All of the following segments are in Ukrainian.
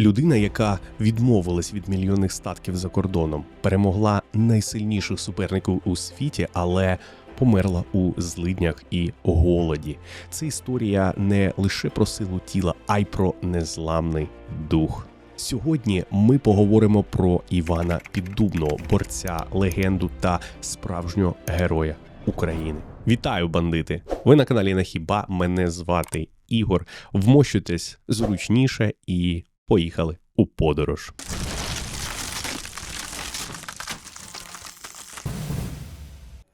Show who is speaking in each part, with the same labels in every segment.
Speaker 1: Людина, яка відмовилась від мільйонних статків за кордоном, перемогла найсильніших суперників у світі, але померла у злиднях і голоді. Це історія не лише про силу тіла, а й про незламний дух. Сьогодні ми поговоримо про Івана Піддубного, борця, легенду та справжнього героя України. Вітаю, бандити! Ви на каналі Нахіба. Мене звати Ігор. Вмощуйтесь зручніше і поїхали у подорож.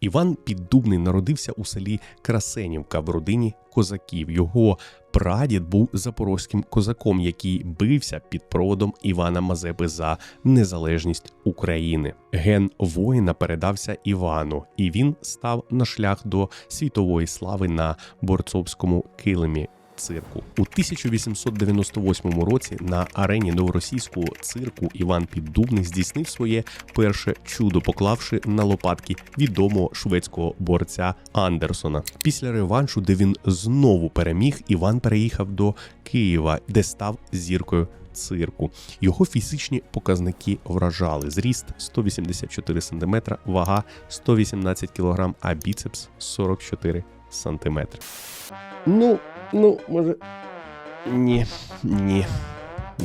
Speaker 1: Іван Піддубний народився у селі Красенівка в родині козаків. Його прадід був запорозьким козаком, який бився під проводом Івана Мазепи за незалежність України. Ген воїна передався Івану, і він став на шлях до світової слави на борцовському килимі. Цирку у 1898 році на арені новоросійського цирку Іван Піддубний здійснив своє перше чудо, поклавши на лопатки відомого шведського борця Андерсона. Після реваншу, де він знову переміг, Іван переїхав до Києва, де став зіркою цирку. Його фізичні показники вражали: зріст 184 см, вага 118 кг, а біцепс 44 см. Ну, ну, може. Ні, ні.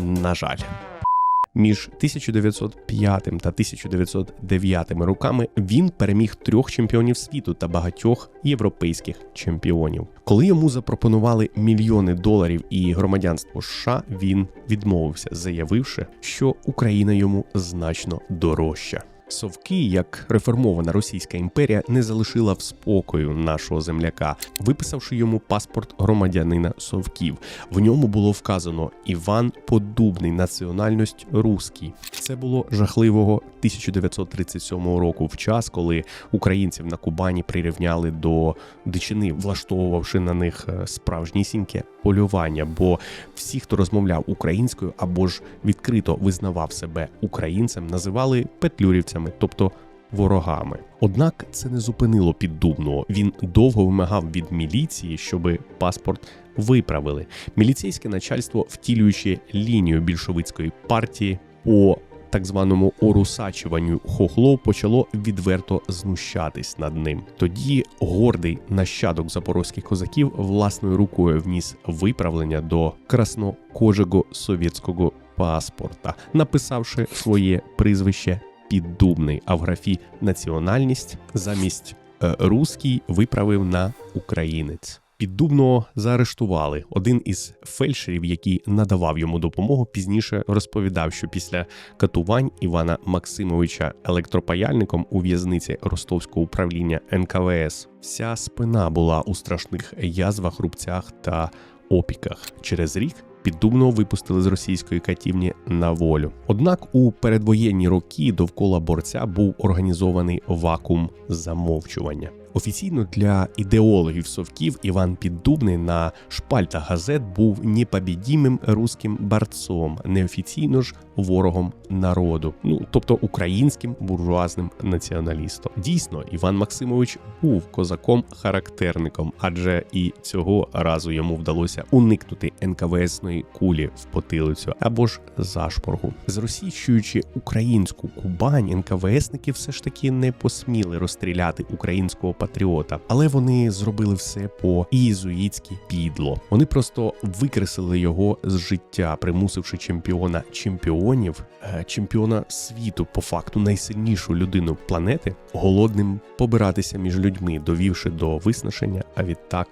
Speaker 1: На жаль. Між 1905 та 1909 роками він переміг трьох чемпіонів світу та багатьох європейських чемпіонів. Коли йому запропонували мільйони доларів і громадянство США, він відмовився, заявивши, що Україна йому значно дорожча. Совки, як реформована Російська імперія, не залишила в спокою нашого земляка, виписавши йому паспорт громадянина Совків. В ньому було вказано Іван Подубний, національність руський. Це було жахливого 1937 року, в час, коли українців на Кубані прирівняли до дичини, влаштовувавши на них е, справжнісіньке полювання. Бо всі, хто розмовляв українською або ж відкрито визнавав себе українцем, називали петлюрівцями, тобто ворогами. Однак це не зупинило піддубного. Він довго вимагав від міліції, щоб паспорт виправили. Міліцейське начальство, втілюючи лінію більшовицької партії по так званому орусачуванню хохлов почало відверто знущатись над ним. Тоді гордий нащадок запорозьких козаків власною рукою вніс виправлення до краснокожого совєтського паспорта, написавши своє прізвище піддубний, а в графі національність замість е, руський виправив на українець. Піддубного заарештували. Один із фельдшерів, який надавав йому допомогу, пізніше розповідав, що після катувань Івана Максимовича електропаяльником у в'язниці Ростовського управління НКВС вся спина була у страшних язвах, рубцях та опіках. Через рік Піддубного випустили з російської катівні на волю. Однак у передвоєнні роки довкола борця був організований вакуум замовчування. Офіційно для ідеологів совків Іван Піддубний на шпальтах газет був непобідімим руським борцом, неофіційно ж ворогом народу, ну тобто українським буржуазним націоналістом. Дійсно, Іван Максимович був козаком-характерником, адже і цього разу йому вдалося уникнути НКВСної кулі в потилицю або ж зашпоргу. Зросійщуючи українську Кубань, НКВСники все ж таки не посміли розстріляти українського патріота, але вони зробили все по ізуїцьки підло. Вони просто викреслили його з життя, примусивши чемпіона чемпіонів, е, чемпіона світу, по факту найсильнішу людину планети, голодним побиратися між людьми, довівши до виснаження, а відтак.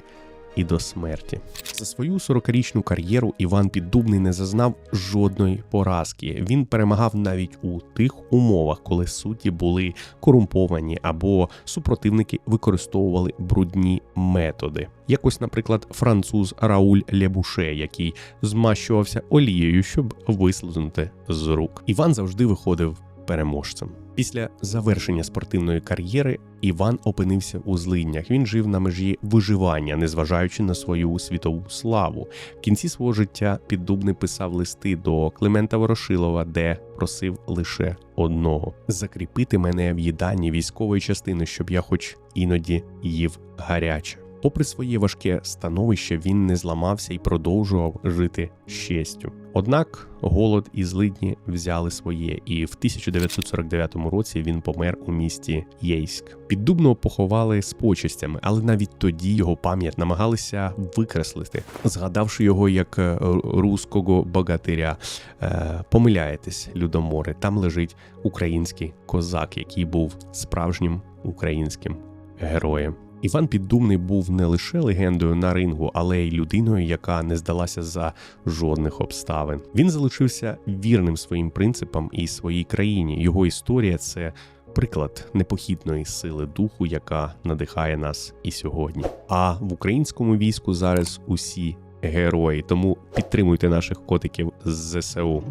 Speaker 1: І до смерті за свою 40-річну кар'єру Іван Піддубний не зазнав жодної поразки. Він перемагав навіть у тих умовах, коли судді були корумповані або супротивники використовували брудні методи. Якось, наприклад, француз Рауль Лебуше, який змащувався олією, щоб вислизнути з рук. Іван завжди виходив переможцем. Після завершення спортивної кар'єри Іван опинився у злиднях. Він жив на межі виживання, незважаючи на свою світову славу. В кінці свого життя піддубний писав листи до Климента Ворошилова, де просив лише одного закріпити мене в їданні військової частини, щоб я, хоч іноді, їв гаряче. Попри своє важке становище, він не зламався і продовжував жити з честю. Однак голод і злидні взяли своє, і в 1949 році він помер у місті Єйськ. Піддубного поховали з почестями, але навіть тоді його пам'ять намагалися викреслити, згадавши його як е, руського богатиря. Е, Помиляєтесь, людомори, там лежить український козак, який був справжнім українським героєм. Іван Піддубний був не лише легендою на рингу, але й людиною, яка не здалася за жодних обставин. Він залишився вірним своїм принципам і своїй країні. Його історія це приклад непохитної сили духу, яка надихає нас і сьогодні. А в українському війську зараз усі герої, тому підтримуйте наших котиків з ЗСУ.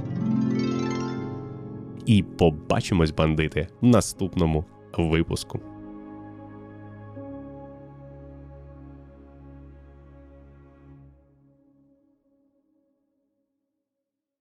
Speaker 1: І побачимось, бандити, в наступному випуску.